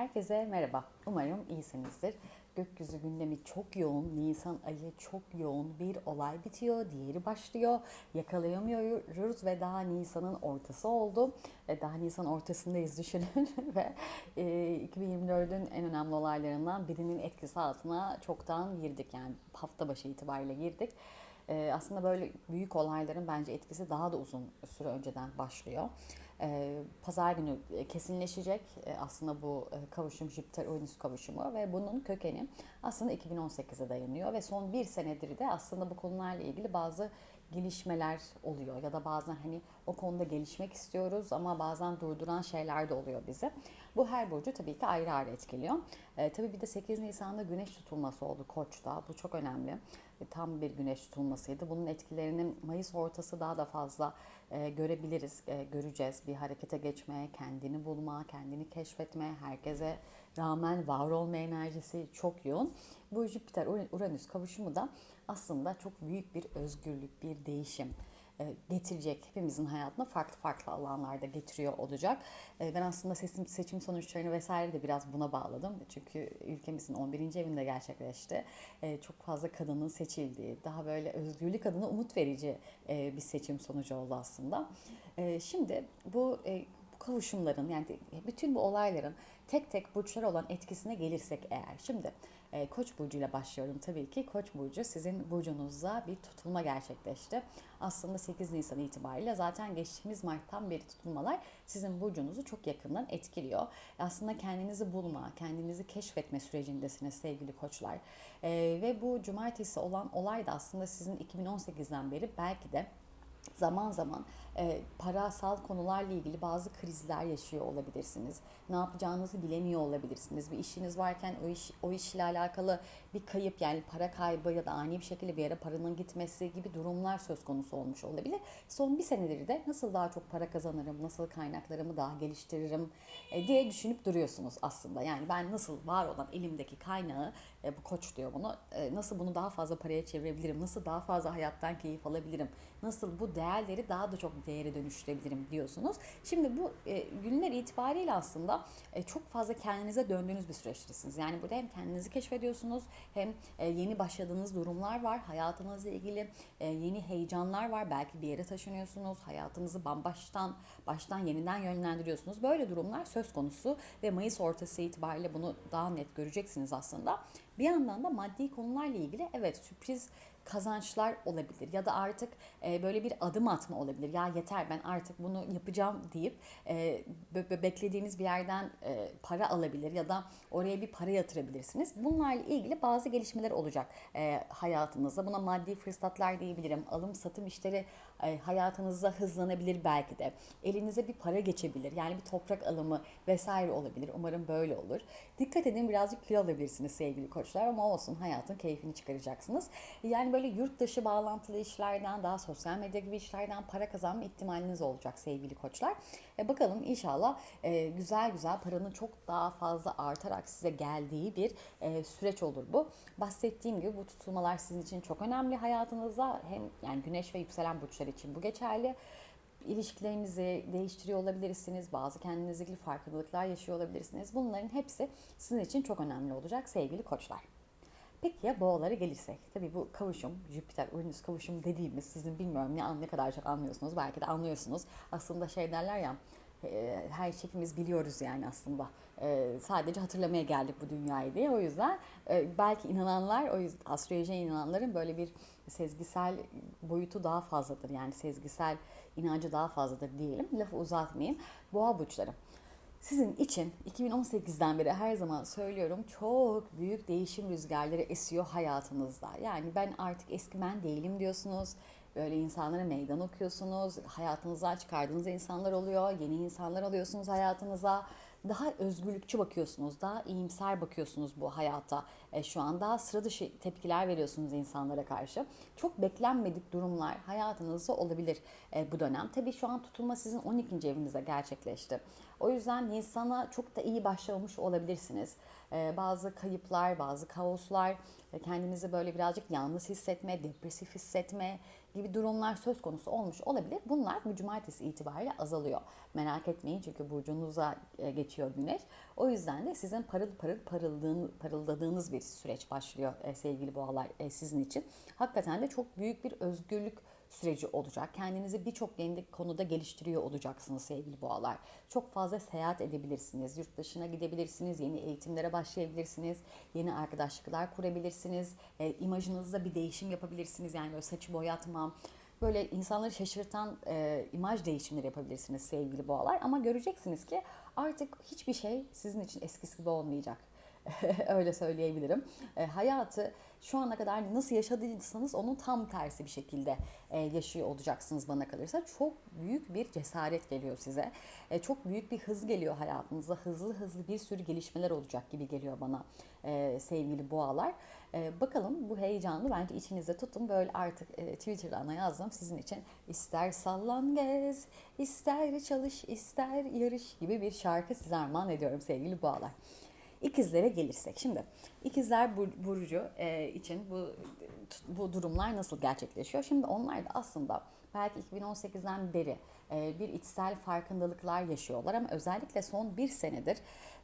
Herkese merhaba. Umarım iyisinizdir. Gökyüzü gündemi çok yoğun. Nisan ayı çok yoğun. Bir olay bitiyor, diğeri başlıyor. Yakalayamıyoruz ve daha Nisan'ın ortası oldu. E, Daha Nisan ortasındayız düşünün ve e, 2024'ün en önemli olaylarından birinin etkisi altına çoktan girdik. Yani hafta başı itibariyle girdik. E, Aslında böyle büyük olayların bence etkisi daha da uzun süre önceden başlıyor. E, Pazar günü e, kesinleşecek e, aslında bu e, kavuşum Jüpiter-Uranüs kavuşumu ve bunun kökeni aslında 2018'e dayanıyor ve son bir senedir de aslında bu konularla ilgili bazı gelişmeler oluyor ya da bazen hani o konuda gelişmek istiyoruz ama bazen durduran şeyler de oluyor bizi. Bu her burcu tabii ki ayrı ayrı etkiliyor. E, tabii bir de 8 Nisan'da güneş tutulması oldu Koç'ta. Bu çok önemli. E, tam bir güneş tutulmasıydı. Bunun etkilerini Mayıs ortası daha da fazla e, görebiliriz, e, göreceğiz. Bir harekete geçme, kendini bulma, kendini keşfetme, herkese rağmen var olma enerjisi çok yoğun. Bu Jüpiter-Uranüs kavuşumu da aslında çok büyük bir özgürlük, bir değişim getirecek. Hepimizin hayatına farklı farklı alanlarda getiriyor olacak. E, Ben aslında seçim, seçim sonuçlarını vesaire de biraz buna bağladım. Çünkü ülkemizin 11. evinde gerçekleşti. E, Çok fazla kadının seçildiği, daha böyle özgürlük adına umut verici e, bir seçim sonucu oldu aslında. E, Şimdi e, bu kavuşumların yani bütün bu olayların tek tek burçlara olan etkisine gelirsek eğer. Şimdi e, Koç burcuyla başlıyorum tabii ki. Koç burcu sizin burcunuzda bir tutulma gerçekleşti. Aslında 8 Nisan itibariyle zaten geçtiğimiz Mart'tan beri tutulmalar sizin burcunuzu çok yakından etkiliyor. Aslında kendinizi bulma, kendinizi keşfetme sürecindesiniz sevgili koçlar. E, ve bu cumartesi olan olay da aslında sizin 2018'den beri belki de zaman zaman e, parasal konularla ilgili bazı krizler yaşıyor olabilirsiniz. Ne yapacağınızı bilemiyor olabilirsiniz. Bir işiniz varken o iş o işle alakalı bir kayıp yani para kaybı ya da ani bir şekilde bir yere paranın gitmesi gibi durumlar söz konusu olmuş olabilir. Son bir senedir de nasıl daha çok para kazanırım, nasıl kaynaklarımı daha geliştiririm e, diye düşünüp duruyorsunuz aslında. Yani ben nasıl var olan elimdeki kaynağı e, bu koç diyor bunu. e, nasıl bunu daha fazla paraya çevirebilirim? Nasıl daha fazla hayattan keyif alabilirim? Nasıl bu değerleri daha da çok değere dönüştürebilirim diyorsunuz. Şimdi bu e, günler itibariyle aslında çok fazla kendinize döndüğünüz bir süreçtesiniz. Yani burada hem kendinizi keşfediyorsunuz hem yeni başladığınız durumlar var. Hayatınızla ilgili yeni heyecanlar var. Belki bir yere taşınıyorsunuz. Hayatınızı bambaştan baştan yeniden yönlendiriyorsunuz. Böyle durumlar söz konusu ve Mayıs ortası itibariyle bunu daha net göreceksiniz aslında. Bir yandan da maddi konularla ilgili evet sürpriz kazançlar olabilir ya da artık e, böyle bir adım atma olabilir. Ya yeter ben artık bunu yapacağım deyip e, be- beklediğiniz bir yerden e, para alabilir ya da oraya bir para yatırabilirsiniz. Bunlarla ilgili bazı gelişmeler olacak e, hayatınızda. Buna maddi fırsatlar diyebilirim. Alım satım işleri e, hayatınızda hızlanabilir belki de. Elinize bir para geçebilir. Yani bir toprak alımı vesaire olabilir. Umarım böyle olur. Dikkat edin birazcık kilo alabilirsiniz sevgili koçlar ama olsun hayatın keyfini çıkaracaksınız. Yani böyle yurt dışı bağlantılı işlerden daha sosyal medya gibi işlerden para kazanma ihtimaliniz olacak sevgili koçlar. E, bakalım inşallah e, güzel güzel paranın çok daha fazla artarak size geldiği bir e, süreç olur bu. Bahsettiğim gibi bu tutulmalar sizin için çok önemli hayatınızda. Hem yani güneş ve yükselen burçlar için bu geçerli ilişkilerinizi değiştiriyor olabilirsiniz. Bazı kendinizle ilgili farkındalıklar yaşıyor olabilirsiniz. Bunların hepsi sizin için çok önemli olacak sevgili koçlar. Peki ya boğalara gelirsek? Tabii bu kavuşum, Jüpiter, Uranüs kavuşum dediğimiz sizin bilmiyorum ne, ne kadar çok anlıyorsunuz. Belki de anlıyorsunuz. Aslında şey derler ya e, her şey biliyoruz yani aslında. E, sadece hatırlamaya geldik bu dünyayı diye. O yüzden e, belki inananlar, o yüzden astrolojiye inananların böyle bir sezgisel boyutu daha fazladır. Yani sezgisel inancı daha fazladır diyelim. Lafı uzatmayayım. Boğa burçları. Sizin için 2018'den beri her zaman söylüyorum çok büyük değişim rüzgarları esiyor hayatınızda. Yani ben artık eski ben değilim diyorsunuz. Böyle insanlara meydan okuyorsunuz. Hayatınızdan çıkardığınız insanlar oluyor. Yeni insanlar alıyorsunuz hayatınıza. Daha özgürlükçü bakıyorsunuz. Daha iyimser bakıyorsunuz bu hayata. E, şu an daha sıra dışı tepkiler veriyorsunuz insanlara karşı. Çok beklenmedik durumlar hayatınızda olabilir e, bu dönem. Tabii şu an tutulma sizin 12. evinizde gerçekleşti. O yüzden Nisan'a çok da iyi başlamış olabilirsiniz. Ee, bazı kayıplar, bazı kaoslar, ve kendinizi böyle birazcık yalnız hissetme, depresif hissetme gibi durumlar söz konusu olmuş olabilir. Bunlar bu cumartesi itibariyle azalıyor. Merak etmeyin çünkü burcunuza e, geçiyor güneş. O yüzden de sizin parıl parıl parıldığın, parıldadığınız bir süreç başlıyor e, sevgili boğalar e, sizin için. Hakikaten de çok büyük bir özgürlük süreci olacak. Kendinizi birçok yeni konuda geliştiriyor olacaksınız sevgili boğalar. Çok fazla seyahat edebilirsiniz. Yurt dışına gidebilirsiniz. Yeni eğitimlere başlayabilirsiniz. Yeni arkadaşlıklar kurabilirsiniz. E, imajınızda bir değişim yapabilirsiniz. Yani böyle saçı boyatma, böyle insanları şaşırtan e, imaj değişimleri yapabilirsiniz sevgili boğalar. Ama göreceksiniz ki artık hiçbir şey sizin için eskisi gibi olmayacak. Öyle söyleyebilirim. E, hayatı şu ana kadar nasıl yaşadıysanız onun tam tersi bir şekilde e, yaşıyor olacaksınız bana kalırsa. Çok büyük bir cesaret geliyor size. E, çok büyük bir hız geliyor hayatınıza. Hızlı hızlı bir sürü gelişmeler olacak gibi geliyor bana e, sevgili boğalar. E, bakalım bu heyecanı bence içinizde tutun. Böyle artık e, Twitter'dan yazdım sizin için. ister sallan gez, ister çalış, ister yarış gibi bir şarkı size armağan ediyorum sevgili boğalar. İkizlere gelirsek şimdi ikizler burcu e, için bu bu durumlar nasıl gerçekleşiyor? Şimdi onlar da aslında belki 2018'den beri e, bir içsel farkındalıklar yaşıyorlar ama özellikle son bir senedir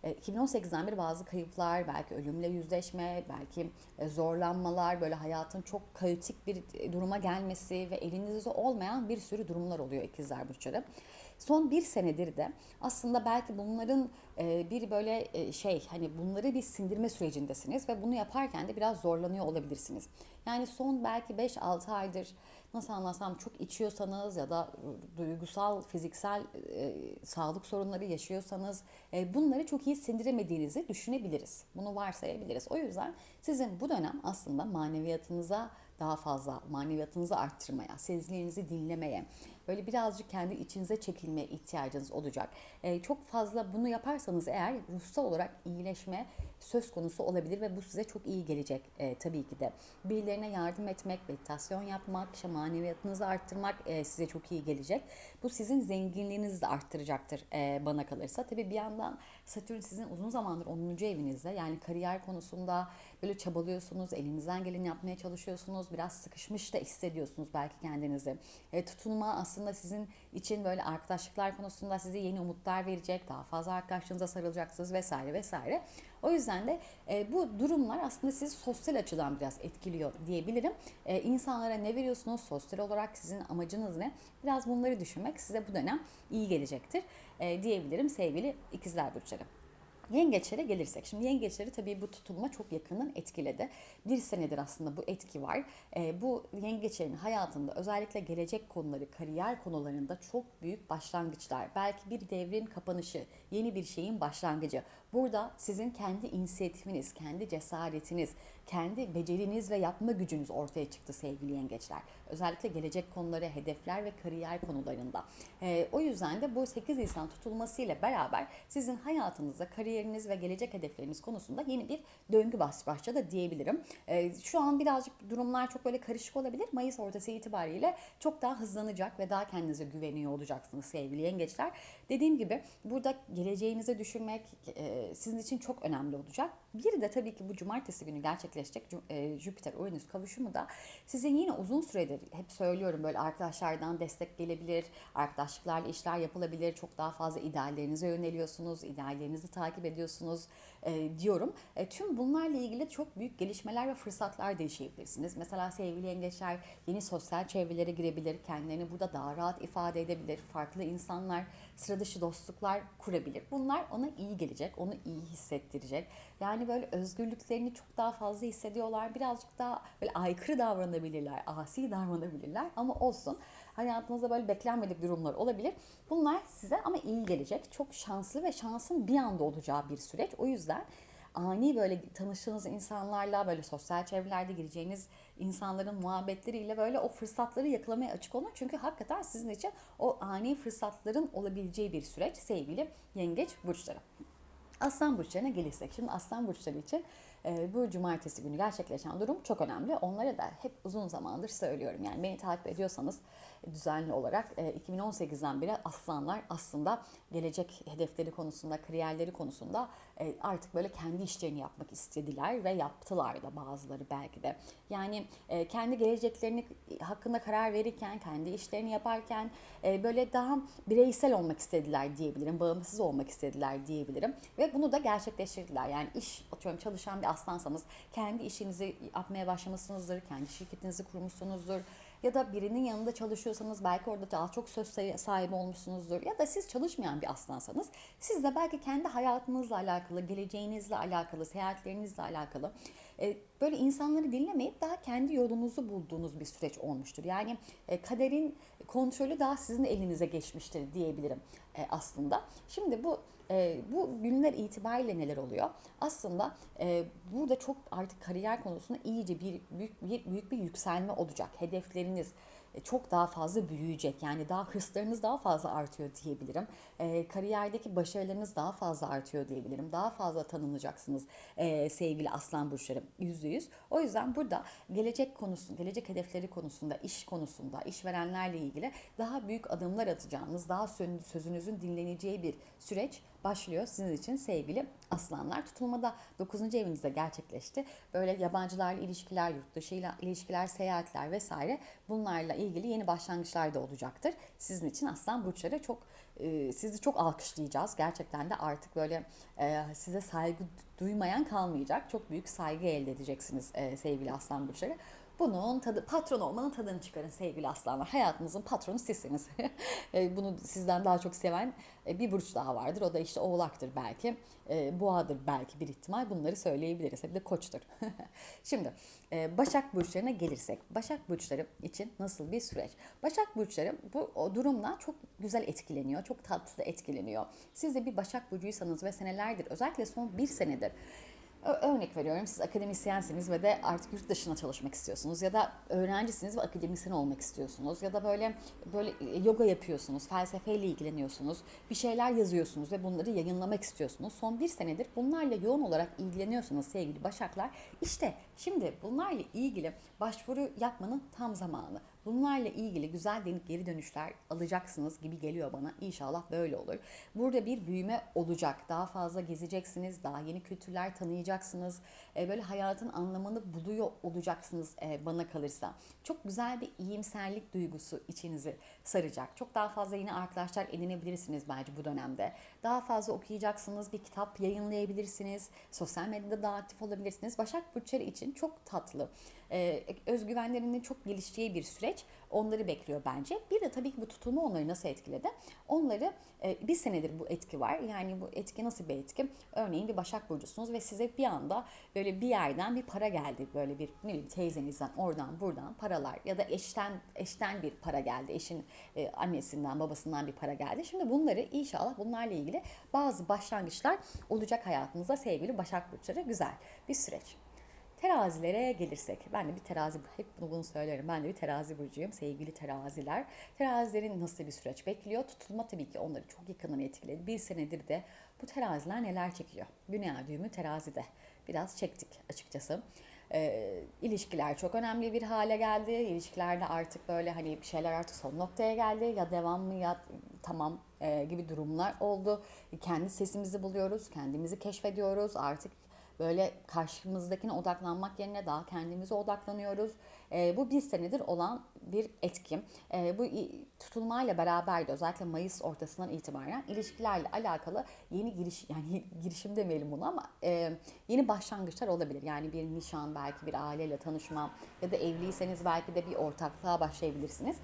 2018'den beri bazı kayıplar, belki ölümle yüzleşme, belki e, zorlanmalar, böyle hayatın çok kaotik bir duruma gelmesi ve elinizde olmayan bir sürü durumlar oluyor ikizler burçları. Son bir senedir de aslında belki bunların e, bir böyle e, şey hani bunları bir sindirme sürecindesiniz ve bunu yaparken de biraz zorlanıyor olabilirsiniz. Yani son belki 5-6 aydır nasıl anlatsam çok içiyorsanız ya da duygusal, fiziksel e, sağlık sorunları yaşıyorsanız e, bunları çok iyi sindiremediğinizi düşünebiliriz. Bunu varsayabiliriz. O yüzden sizin bu dönem aslında maneviyatınıza daha fazla maneviyatınızı arttırmaya, sezgilerinizi dinlemeye, böyle birazcık kendi içinize çekilmeye ihtiyacınız olacak. E, çok fazla bunu yaparsanız eğer ruhsal olarak iyileşme söz konusu olabilir ve bu size çok iyi gelecek e, tabii ki de. Birilerine yardım etmek, meditasyon yapmak, işte maneviyatınızı arttırmak e, size çok iyi gelecek. Bu sizin zenginliğinizi de arttıracaktır e, bana kalırsa. Tabii bir yandan Satürn sizin uzun zamandır 10. evinizde yani kariyer konusunda böyle çabalıyorsunuz, elinizden geleni yapmaya çalışıyorsunuz, biraz sıkışmış da hissediyorsunuz belki kendinizi. E, tutunma aslında sizin için böyle arkadaşlıklar konusunda size yeni umutlar verecek, daha fazla arkadaşlarınıza sarılacaksınız vesaire vesaire. O yüzden de e, bu durumlar aslında sizi sosyal açıdan biraz etkiliyor diyebilirim. E, insanlara ne veriyorsunuz? Sosyal olarak sizin amacınız ne? Biraz bunları düşünmek size bu dönem iyi gelecektir e, diyebilirim sevgili ikizler burçları. Yengeçlere gelirsek. Şimdi yengeçleri tabii bu tutulma çok yakından etkiledi. Bir senedir aslında bu etki var. E, bu yengeçlerin hayatında özellikle gelecek konuları, kariyer konularında çok büyük başlangıçlar. Belki bir devrin kapanışı, yeni bir şeyin başlangıcı. Burada sizin kendi inisiyatifiniz, kendi cesaretiniz, kendi beceriniz ve yapma gücünüz ortaya çıktı sevgili yengeçler. Özellikle gelecek konuları, hedefler ve kariyer konularında. E, o yüzden de bu 8 Nisan tutulmasıyla beraber sizin hayatınızda kariyeriniz ve gelecek hedefleriniz konusunda yeni bir döngü başladı diyebilirim. E, şu an birazcık durumlar çok böyle karışık olabilir. Mayıs ortası itibariyle çok daha hızlanacak ve daha kendinize güveniyor olacaksınız sevgili yengeçler. Dediğim gibi burada geleceğinize düşünmek e, sizin için çok önemli olacak. Bir de tabii ki bu cumartesi günü gerçekleşecek e, Jüpiter-Uranüs kavuşumu da sizin yine uzun süredir hep söylüyorum böyle arkadaşlardan destek gelebilir, arkadaşlıklarla işler yapılabilir, çok daha fazla ideallerinize yöneliyorsunuz, ideallerinizi takip ediyorsunuz e, diyorum. E, tüm bunlarla ilgili çok büyük gelişmeler ve fırsatlar da yaşayabilirsiniz. Mesela sevgili yengeçler yeni sosyal çevrelere girebilir, kendilerini burada daha rahat ifade edebilir, farklı insanlar, sıra dışı dostluklar kurabilir. Bunlar ona iyi gelecek, onu iyi hissettirecek. Yani böyle özgürlüklerini çok daha fazla hissediyorlar. Birazcık daha böyle aykırı davranabilirler, asi davranabilirler ama olsun. Hayatınızda böyle beklenmedik durumlar olabilir. Bunlar size ama iyi gelecek. Çok şanslı ve şansın bir anda olacağı bir süreç. O yüzden ani böyle tanıştığınız insanlarla böyle sosyal çevrelerde gireceğiniz insanların muhabbetleriyle böyle o fırsatları yakalamaya açık olun. Çünkü hakikaten sizin için o ani fırsatların olabileceği bir süreç sevgili yengeç burçları. Aslan burçlarına gelirsek. Şimdi aslan burçları için e, bu cumartesi günü gerçekleşen durum çok önemli. Onlara da hep uzun zamandır söylüyorum. Yani beni takip ediyorsanız düzenli olarak e, 2018'den beri aslanlar aslında gelecek hedefleri konusunda, kariyerleri konusunda e, artık böyle kendi işlerini yapmak istediler ve yaptılar da bazıları belki de. Yani e, kendi geleceklerini hakkında karar verirken, kendi işlerini yaparken e, böyle daha bireysel olmak istediler diyebilirim, bağımsız olmak istediler diyebilirim ve bunu da gerçekleştirdiler. Yani iş atıyorum çalışan bir aslansanız kendi işinizi yapmaya başlamışsınızdır, kendi şirketinizi kurmuşsunuzdur ya da birinin yanında çalışıyorsanız belki orada daha çok söz sahibi olmuşsunuzdur. Ya da siz çalışmayan bir aslansanız siz de belki kendi hayatınızla alakalı, geleceğinizle alakalı, seyahatlerinizle alakalı e, böyle insanları dinlemeyip daha kendi yolunuzu bulduğunuz bir süreç olmuştur. Yani e, kaderin kontrolü daha sizin elinize geçmiştir diyebilirim e, aslında. Şimdi bu bu günler itibariyle neler oluyor? Aslında burada çok artık kariyer konusunda iyice bir büyük bir, büyük bir yükselme olacak. Hedefleriniz, e, çok daha fazla büyüyecek. Yani daha hırslarınız daha fazla artıyor diyebilirim. E, kariyerdeki başarılarınız daha fazla artıyor diyebilirim. Daha fazla tanınacaksınız e, sevgili aslan burçları yüzde yüz. O yüzden burada gelecek konusu, gelecek hedefleri konusunda, iş konusunda, işverenlerle ilgili daha büyük adımlar atacağınız, daha sözünüzün dinleneceği bir süreç başlıyor sizin için sevgili aslanlar. Tutulmada 9. evinizde gerçekleşti. Böyle yabancılarla ilişkiler, yurt dışıyla ilişkiler, seyahatler vesaire bunlarla ilgili yeni başlangıçlar da olacaktır. Sizin için aslan burçları çok e, sizi çok alkışlayacağız. Gerçekten de artık böyle e, size saygı duymayan kalmayacak. Çok büyük saygı elde edeceksiniz e, sevgili aslan burçları. Bunun tadı, patron olmanın tadını çıkarın sevgili aslanlar. Hayatınızın patronu sizsiniz. E, bunu sizden daha çok seven e, bir burç daha vardır. O da işte oğlaktır belki. E, boğadır belki bir ihtimal. Bunları söyleyebiliriz. Hem de koçtur. Şimdi Başak burçlarına gelirsek. Başak burçları için nasıl bir süreç? Başak burçları bu o durumla çok güzel etkileniyor. Çok tatlı etkileniyor. Siz de bir Başak burcuysanız ve senelerdir özellikle son bir senedir Örnek veriyorum siz akademisyensiniz ve de artık yurt dışına çalışmak istiyorsunuz ya da öğrencisiniz ve akademisyen olmak istiyorsunuz ya da böyle böyle e, yoga yapıyorsunuz, felsefeyle ilgileniyorsunuz, bir şeyler yazıyorsunuz ve bunları yayınlamak istiyorsunuz. Son bir senedir bunlarla yoğun olarak ilgileniyorsanız sevgili Başaklar işte şimdi bunlarla ilgili başvuru yapmanın tam zamanı. Bunlarla ilgili güzel geri dönüşler alacaksınız gibi geliyor bana. İnşallah böyle olur. Burada bir büyüme olacak. Daha fazla gezeceksiniz. Daha yeni kültürler tanıyacaksınız. E, böyle hayatın anlamını buluyor olacaksınız e, bana kalırsa. Çok güzel bir iyimserlik duygusu içinizi saracak. Çok daha fazla yeni arkadaşlar edinebilirsiniz bence bu dönemde. Daha fazla okuyacaksınız. Bir kitap yayınlayabilirsiniz. Sosyal medyada daha aktif olabilirsiniz. Başak Burçları için çok tatlı e, özgüvenlerinin çok gelişeceği bir süreç onları bekliyor bence. Bir de tabii ki bu tutulma onları nasıl etkiledi? Onları e, bir senedir bu etki var. Yani bu etki nasıl bir etki? Örneğin bir Başak Burcusunuz ve size bir anda böyle bir yerden bir para geldi. Böyle bir ne bileyim teyzenizden oradan buradan paralar ya da eşten eşten bir para geldi. Eşin e, annesinden babasından bir para geldi. Şimdi bunları inşallah bunlarla ilgili bazı başlangıçlar olacak hayatınızda sevgili Başak Burçları. Güzel bir süreç. Terazilere gelirsek, ben de bir terazi, hep bunu, bunu söylerim, ben de bir terazi burcuyum sevgili teraziler. Terazilerin nasıl bir süreç bekliyor? Tutulma tabii ki onları çok yakından etkiledi. Bir senedir de bu teraziler neler çekiyor? Dünya düğümü terazide. Biraz çektik açıkçası. E, ilişkiler çok önemli bir hale geldi. İlişkilerde artık böyle hani bir şeyler artık son noktaya geldi. Ya devam mı ya tamam e, gibi durumlar oldu. Kendi sesimizi buluyoruz, kendimizi keşfediyoruz. Artık böyle karşımızdakine odaklanmak yerine daha kendimize odaklanıyoruz. E, bu bir senedir olan bir etkim. E, bu tutulmayla beraber de özellikle Mayıs ortasından itibaren ilişkilerle alakalı yeni giriş yani girişim demeyelim bunu ama e, yeni başlangıçlar olabilir. Yani bir nişan belki bir aileyle tanışma ya da evliyseniz belki de bir ortaklığa başlayabilirsiniz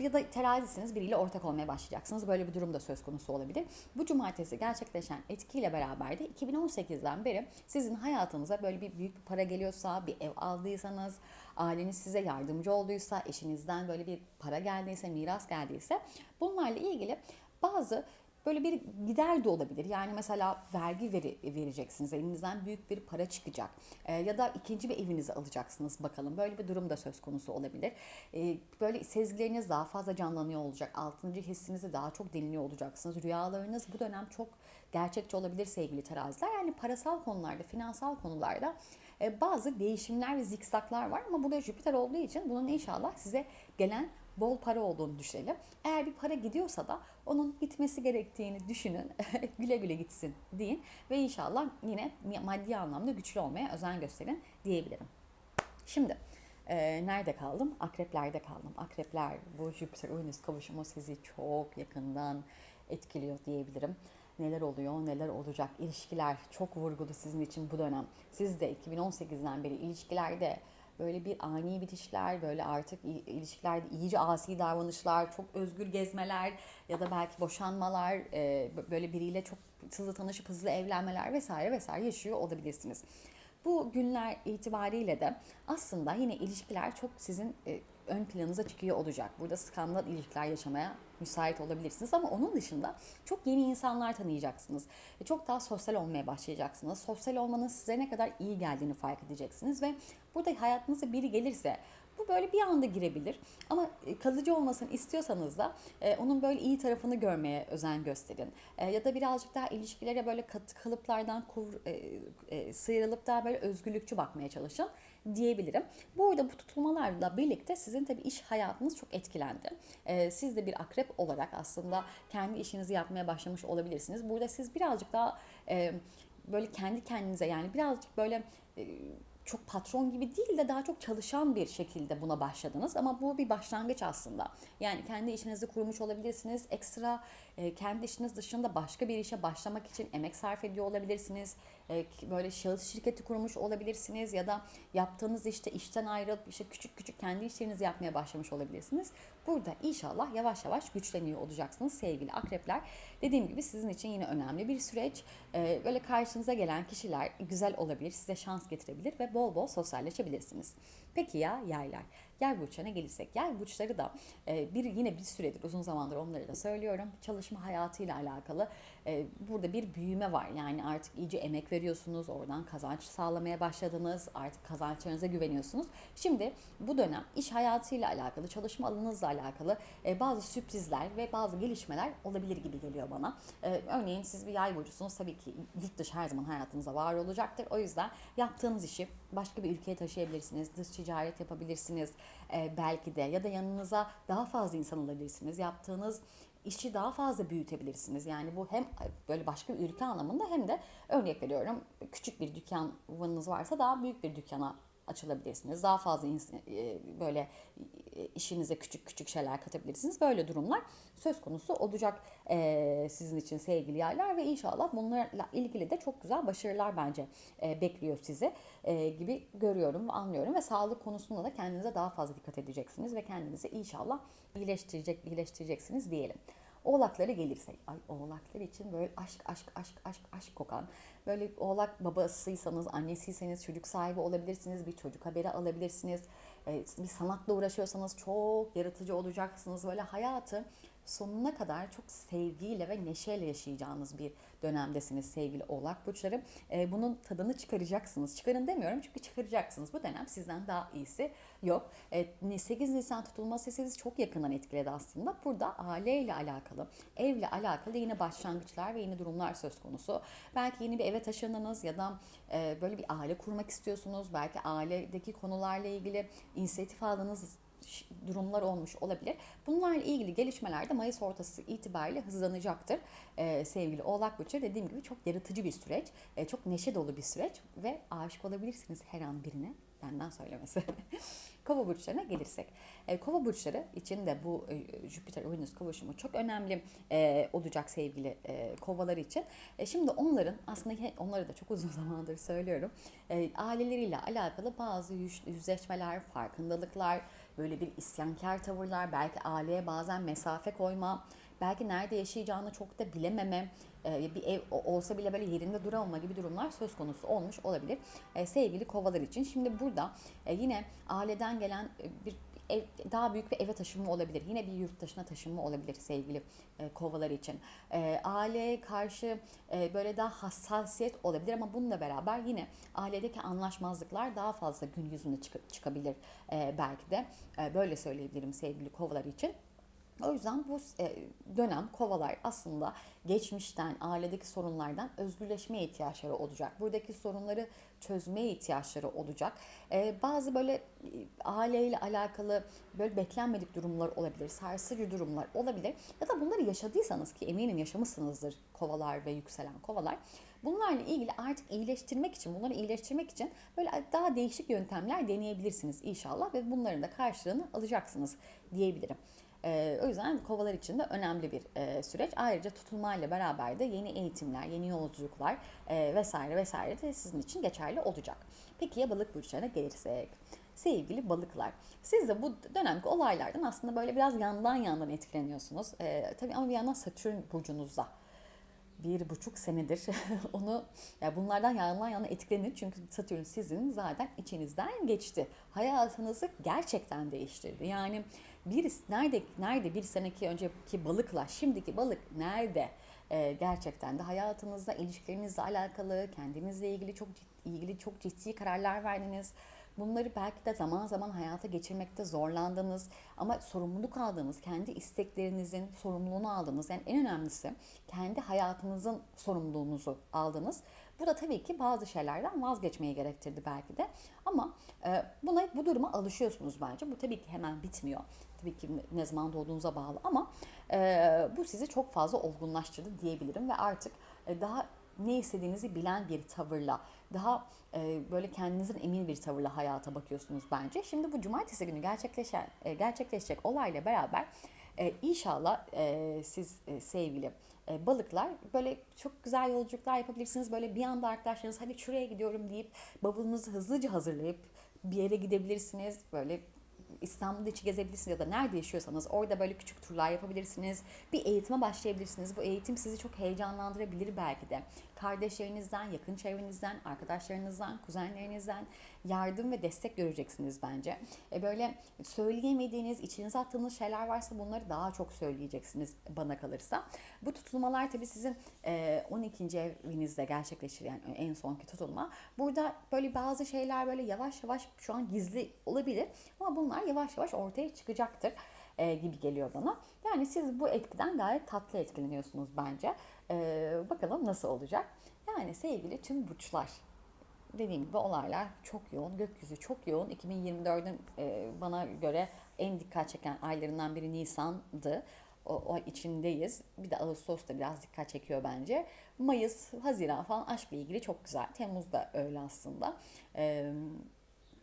ya da terazisiniz biriyle ortak olmaya başlayacaksınız. Böyle bir durum da söz konusu olabilir. Bu cumartesi gerçekleşen etkiyle beraber de 2018'den beri sizin hayatınıza böyle bir büyük bir para geliyorsa, bir ev aldıysanız, aileniz size yardımcı olduysa, eşinizden böyle bir para geldiyse, miras geldiyse bunlarla ilgili bazı Böyle bir gider de olabilir. Yani mesela vergi veri, vereceksiniz. Elinizden büyük bir para çıkacak. E, ya da ikinci bir evinizi alacaksınız bakalım. Böyle bir durum da söz konusu olabilir. E, böyle sezgileriniz daha fazla canlanıyor olacak. Altıncı hissinizi daha çok dinliyor olacaksınız. Rüyalarınız bu dönem çok gerçekçi olabilir sevgili teraziler. Yani parasal konularda, finansal konularda e, bazı değişimler ve zikzaklar var ama burada Jüpiter olduğu için bunun inşallah size gelen bol para olduğunu düşünelim. Eğer bir para gidiyorsa da onun gitmesi gerektiğini düşünün. güle güle gitsin deyin ve inşallah yine maddi anlamda güçlü olmaya özen gösterin diyebilirim. Şimdi e, nerede kaldım? Akreplerde kaldım. Akrepler bu Jüpiter Uranüs kavuşumu sizi çok yakından etkiliyor diyebilirim. Neler oluyor, neler olacak? İlişkiler çok vurgulu sizin için bu dönem. Siz de 2018'den beri ilişkilerde böyle bir ani bitişler, böyle artık ilişkilerde iyice asi davranışlar, çok özgür gezmeler ya da belki boşanmalar, e, böyle biriyle çok hızlı tanışıp hızlı evlenmeler vesaire vesaire yaşıyor olabilirsiniz. Bu günler itibariyle de aslında yine ilişkiler çok sizin e, ön planınıza çıkıyor olacak. Burada skandal ilişkiler yaşamaya müsait olabilirsiniz ama onun dışında çok yeni insanlar tanıyacaksınız. Çok daha sosyal olmaya başlayacaksınız. Sosyal olmanın size ne kadar iyi geldiğini fark edeceksiniz ve burada hayatınıza biri gelirse bu böyle bir anda girebilir. Ama e, kalıcı olmasını istiyorsanız da e, onun böyle iyi tarafını görmeye özen gösterin. E, ya da birazcık daha ilişkilere böyle katı kalıplardan kur, e, e, sıyrılıp daha böyle özgürlükçü bakmaya çalışın diyebilirim. Bu arada bu tutulmalarla birlikte sizin tabii iş hayatınız çok etkilendi. E, siz de bir akrep olarak aslında kendi işinizi yapmaya başlamış olabilirsiniz. Burada siz birazcık daha e, böyle kendi kendinize yani birazcık böyle e, çok patron gibi değil de daha çok çalışan bir şekilde buna başladınız. Ama bu bir başlangıç aslında. Yani kendi işinizi kurmuş olabilirsiniz. Ekstra e, kendi işiniz dışında başka bir işe başlamak için emek sarf ediyor olabilirsiniz. E, böyle şahıs şirketi kurmuş olabilirsiniz ya da yaptığınız işte işten ayrılıp işte küçük küçük kendi işlerinizi yapmaya başlamış olabilirsiniz. Burada inşallah yavaş yavaş güçleniyor olacaksınız sevgili akrepler. Dediğim gibi sizin için yine önemli bir süreç. E, böyle karşınıza gelen kişiler güzel olabilir, size şans getirebilir ve bol bol sosyalleşebilirsiniz. Peki ya yaylar? Yay burçlarına gelirsek. Yay burçları da e, bir yine bir süredir uzun zamandır onları da söylüyorum. Çalışma hayatıyla alakalı burada bir büyüme var. Yani artık iyice emek veriyorsunuz. Oradan kazanç sağlamaya başladınız. Artık kazançlarınıza güveniyorsunuz. Şimdi bu dönem iş hayatıyla alakalı, çalışma alanınızla alakalı e, bazı sürprizler ve bazı gelişmeler olabilir gibi geliyor bana. Örneğin siz bir yay burcusunuz. Tabii ki yurt dışı her zaman hayatınızda var olacaktır. O yüzden yaptığınız işi başka bir ülkeye taşıyabilirsiniz. Dış ticaret yapabilirsiniz e, belki de ya da yanınıza daha fazla insan alabilirsiniz. Yaptığınız işi daha fazla büyütebilirsiniz. Yani bu hem böyle başka bir ülke anlamında hem de örnek veriyorum küçük bir dükkanınız varsa daha büyük bir dükkana açılabilirsiniz. Daha fazla e, böyle e, işinize küçük küçük şeyler katabilirsiniz. Böyle durumlar söz konusu olacak e, sizin için sevgili yaylar ve inşallah bunlarla ilgili de çok güzel başarılar bence bekliyor sizi gibi görüyorum anlıyorum ve sağlık konusunda da kendinize daha fazla dikkat edeceksiniz ve kendinizi inşallah iyileştirecek iyileştireceksiniz diyelim. Oğlaklara gelirsek, ay oğlaklar için böyle aşk aşk aşk aşk aşk kokan, böyle oğlak babasıysanız, annesiyseniz çocuk sahibi olabilirsiniz, bir çocuk haberi alabilirsiniz. Ee, bir sanatla uğraşıyorsanız çok yaratıcı olacaksınız. Böyle hayatı sonuna kadar çok sevgiyle ve neşeyle yaşayacağınız bir dönemdesiniz sevgili oğlak burçları. E, bunun tadını çıkaracaksınız. Çıkarın demiyorum çünkü çıkaracaksınız. Bu dönem sizden daha iyisi yok. E, 8 Nisan tutulması sizi çok yakından etkiledi aslında. Burada aileyle alakalı, evle alakalı yine başlangıçlar ve yeni durumlar söz konusu. Belki yeni bir eve taşındınız ya da e, böyle bir aile kurmak istiyorsunuz. Belki ailedeki konularla ilgili inisiyatif aldığınız durumlar olmuş olabilir. Bunlarla ilgili gelişmeler de Mayıs ortası itibariyle hızlanacaktır. Ee, sevgili Oğlak Burcu dediğim gibi çok yaratıcı bir süreç, e, çok neşe dolu bir süreç ve aşık olabilirsiniz her an birine benden söylemesi. Kova burçlarına gelirsek. E, kova burçları için de bu e, Jüpiter Uranüs kavuşumu çok önemli e, olacak sevgili e, kovalar için. E, şimdi onların aslında onları da çok uzun zamandır söylüyorum. E, aileleriyle alakalı bazı yüz, yüzleşmeler, farkındalıklar, böyle bir isyankar tavırlar, belki aileye bazen mesafe koyma, belki nerede yaşayacağını çok da bilememe, e, bir ev olsa bile böyle yerinde duramama gibi durumlar söz konusu olmuş olabilir e, sevgili kovalar için. Şimdi burada e, yine aileden gelen bir ev, daha büyük bir eve taşınma olabilir. Yine bir yurt dışına taşınma olabilir sevgili e, kovalar için. E, aileye karşı e, böyle daha hassasiyet olabilir ama bununla beraber yine ailedeki anlaşmazlıklar daha fazla gün yüzüne çık- çıkabilir e, belki de. E, böyle söyleyebilirim sevgili kovalar için. O yüzden bu e, dönem kovalar aslında geçmişten, ailedeki sorunlardan özgürleşmeye ihtiyaçları olacak. Buradaki sorunları çözmeye ihtiyaçları olacak. E, bazı böyle e, aileyle alakalı böyle beklenmedik durumlar olabilir, sarsıcı durumlar olabilir. Ya da bunları yaşadıysanız ki eminim yaşamışsınızdır kovalar ve yükselen kovalar. Bunlarla ilgili artık iyileştirmek için, bunları iyileştirmek için böyle daha değişik yöntemler deneyebilirsiniz inşallah ve bunların da karşılığını alacaksınız diyebilirim. Ee, o yüzden kovalar için de önemli bir e, süreç. Ayrıca tutulmayla beraber de yeni eğitimler, yeni yolculuklar e, vesaire vesaire de sizin için geçerli olacak. Peki ya balık burçlarına gelirsek? Sevgili balıklar, siz de bu dönemki olaylardan aslında böyle biraz yandan yandan etkileniyorsunuz. E, tabii ama bir yandan Satürn burcunuzda bir buçuk senedir onu ya bunlardan yandan yana etkilenir çünkü Satürn sizin zaten içinizden geçti. Hayatınızı gerçekten değiştirdi. Yani bir nerede nerede bir seneki önceki balıkla şimdiki balık nerede? Ee, gerçekten de hayatınızda ilişkilerinizle alakalı, kendinizle ilgili çok ciddi, ilgili çok ciddi kararlar verdiniz. Bunları belki de zaman zaman hayata geçirmekte zorlandınız ama sorumluluk aldığınız, kendi isteklerinizin sorumluluğunu aldınız. Yani en önemlisi kendi hayatınızın sorumluluğunuzu aldınız. Bu da tabii ki bazı şeylerden vazgeçmeyi gerektirdi belki de. Ama e, buna bu duruma alışıyorsunuz bence. Bu tabii ki hemen bitmiyor. Tabii ki ne zaman doğduğunuza bağlı ama e, bu sizi çok fazla olgunlaştırdı diyebilirim ve artık e, daha ne istediğinizi bilen bir tavırla, daha e, böyle kendinizin emin bir tavırla hayata bakıyorsunuz bence. Şimdi bu cumartesi günü gerçekleşen, e, gerçekleşecek olayla beraber e, inşallah e, siz e, sevgili e, balıklar böyle çok güzel yolculuklar yapabilirsiniz. Böyle bir anda arkadaşlarınız hadi şuraya gidiyorum deyip bavulunuzu hızlıca hazırlayıp bir yere gidebilirsiniz. Böyle İstanbul'da içi gezebilirsiniz ya da nerede yaşıyorsanız orada böyle küçük turlar yapabilirsiniz. Bir eğitime başlayabilirsiniz. Bu eğitim sizi çok heyecanlandırabilir belki de. Kardeşlerinizden, yakın çevrenizden, arkadaşlarınızdan, kuzenlerinizden yardım ve destek göreceksiniz bence. E böyle söyleyemediğiniz, içinize attığınız şeyler varsa bunları daha çok söyleyeceksiniz bana kalırsa. Bu tutulmalar tabii sizin 12. evinizde gerçekleşir yani en sonki tutulma. Burada böyle bazı şeyler böyle yavaş yavaş şu an gizli olabilir ama bunlar yavaş yavaş ortaya çıkacaktır e, gibi geliyor bana. Yani siz bu etkiden gayet tatlı etkileniyorsunuz bence. E, bakalım nasıl olacak. Yani sevgili tüm burçlar dediğim gibi olaylar çok yoğun, gökyüzü çok yoğun. 2024'ün e, bana göre en dikkat çeken aylarından biri Nisan'dı. O, o içindeyiz. Bir de Ağustos'ta biraz dikkat çekiyor bence. Mayıs, Haziran falan aşkla ilgili çok güzel. Temmuz da öyle aslında. E,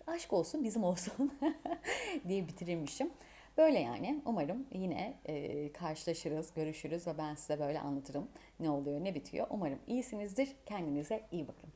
aşk olsun bizim olsun diye bitirirmişim. Böyle yani umarım yine e, karşılaşırız, görüşürüz ve ben size böyle anlatırım ne oluyor, ne bitiyor. Umarım iyisinizdir. Kendinize iyi bakın.